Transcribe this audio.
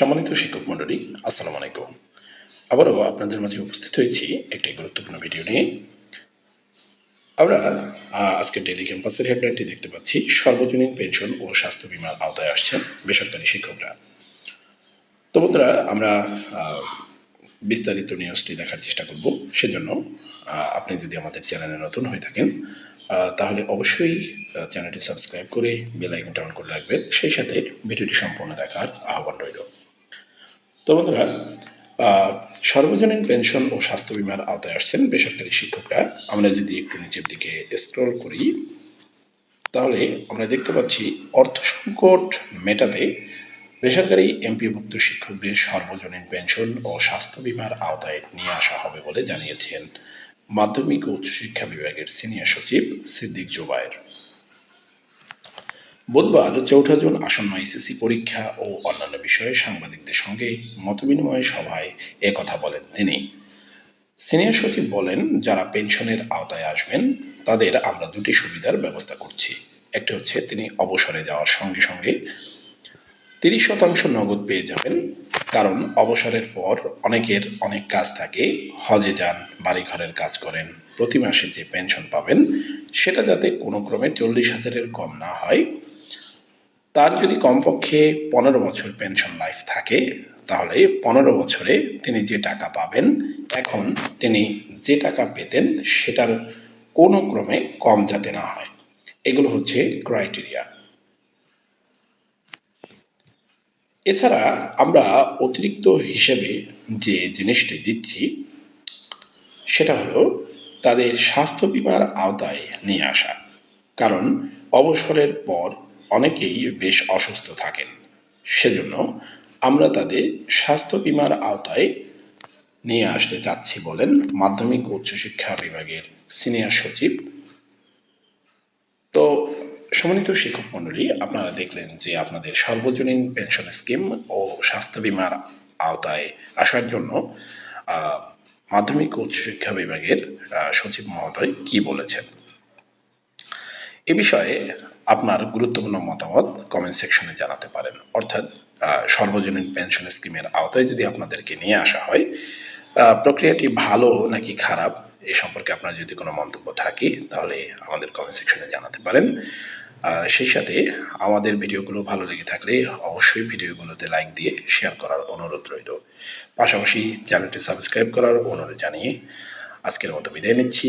সম্মানিত শিক্ষক মণ্ডলী, আসসালামু আলাইকুম। আবারও আপনাদের মাঝে উপস্থিত হয়েছি একটি গুরুত্বপূর্ণ ভিডিও নিয়ে। আমরা আজকে ডেলি ক্যাম্পাসের হেডলাইনটি দেখতে পাচ্ছি, সর্বজনীন পেনশন ও স্বাস্থ্য বিমার আওতায় আসছেন বেসরকারি শিক্ষকরা। তো বন্ধুরা, আমরা বিস্তারিত নিউজটি দেখার চেষ্টা করব। সেজন্য আপনি যদি আমাদের চ্যানেলে নতুন হয়ে থাকেন তাহলে অবশ্যই চ্যানেলটি সাবস্ক্রাইব করে বেল আইকনটা অন করে রাখবেন। সেই সাথে ভিডিওটি সম্পূর্ণ দেখার আহ্বান রইল। তো বন্ধুরা সর্বজনীন পেনশন ও স্বাস্থ্য বিমার আওতায় আসছেন বেসরকারি শিক্ষকরা। আমরা যদি একটু নিচের দিকে স্ক্রল করি, তাহলে আমরা দেখতে পাচ্ছি অর্থ সংকট মেটাতে বেসরকারি এমপিভুক্ত শিক্ষকদের সর্বজনীন পেনশন ও স্বাস্থ্য বিমার আওতায় নিয়ে আসা হবে বলে জানিয়েছেন মাধ্যমিক ও উচ্চশিক্ষা বিভাগের সিনিয়র সচিব সিদ্দিক জোবায়ের। বুধবার চৌঠা জুন আসন্ন এসএসসি পরীক্ষা ও অন্যান্য বিষয়ে সাংবাদিকদের সঙ্গে মতবিনিময় সভায় একথা বলেন তিনি। সিনিয়র সচিব বলেন, যারা পেনশনের আওতায় আসবেন, তাদের আমরা দুটি সুবিধার ব্যবস্থা করছি। একটি হচ্ছে, তিনি অবসরে যাওয়ার সঙ্গে সঙ্গে তিরিশ শতাংশ নগদ পেয়ে যাবেন, কারণ অবসরের পর অনেকের অনেক কাজ থাকে, হজে যান, বাড়িঘরের কাজ করেন, প্রতি মাসে যে পেনশন পাবেন, সেটা যাতে কোনো ক্রমে চল্লিশ হাজারের কম না হয় তার যদি কমপক্ষে পনেরো বছর পেনশন লাইফ থাকে, তাহলে পনেরো বছরে তিনি যে টাকা পাবেন, এখন তিনি যে টাকা পেতেন সেটার কোনো ক্রমে কম যাতে না হয়। এগুলো হচ্ছে ক্রাইটেরিয়া এছাড়া আমরা অতিরিক্ত হিসেবে যে জিনিসটি দিচ্ছি, সেটা হলো তাদের স্বাস্থ্য বিমার আওতায় নিয়ে আসা। কারণ অবসরের পর অনেকেই বেশ অসুস্থ থাকেন। সেজন্য আমরা তাদের স্বাস্থ্য বিমার আওতায় নিয়ে আসতে চাচ্ছি বলেন মাধ্যমিক ও উচ্চশিক্ষা বিভাগের সিনিয়র সচিব। তো সম্মানিত শিক্ষক মণ্ডলী, আপনারা দেখলেন যে আপনাদের সর্বজনীন পেনশন স্কিম ও স্বাস্থ্য বিমার আওতায় আসার জন্য মাধ্যমিক ও উচ্চশিক্ষা বিভাগের সচিব মহোদয় কি বলেছেন? এ বিষয়ে আপনার গুরুত্বপূর্ণ মতামত কমেন্ট সেকশনে জানাতে পারেন। অর্থাৎ সর্বজনীন পেনশন স্কিমের আওতায় যদি আপনাদেরকে নিয়ে আসা হয় প্রক্রিয়াটি ভালো নাকি খারাপ এ সম্পর্কে আপনার যদি কোনো মন্তব্য থাকে, তাহলে আমাদের কমেন্ট সেকশনে জানাতে পারেন। সেই সাথে আমাদের ভিডিওগুলো ভালো লেগে থাকলে অবশ্যই ভিডিওগুলোতে লাইক দিয়ে শেয়ার করার অনুরোধ রইল। পাশাপাশি চ্যানেলটি সাবস্ক্রাইব করার অনুরোধ জানিয়ে আজকের মতো বিদায় নিচ্ছি।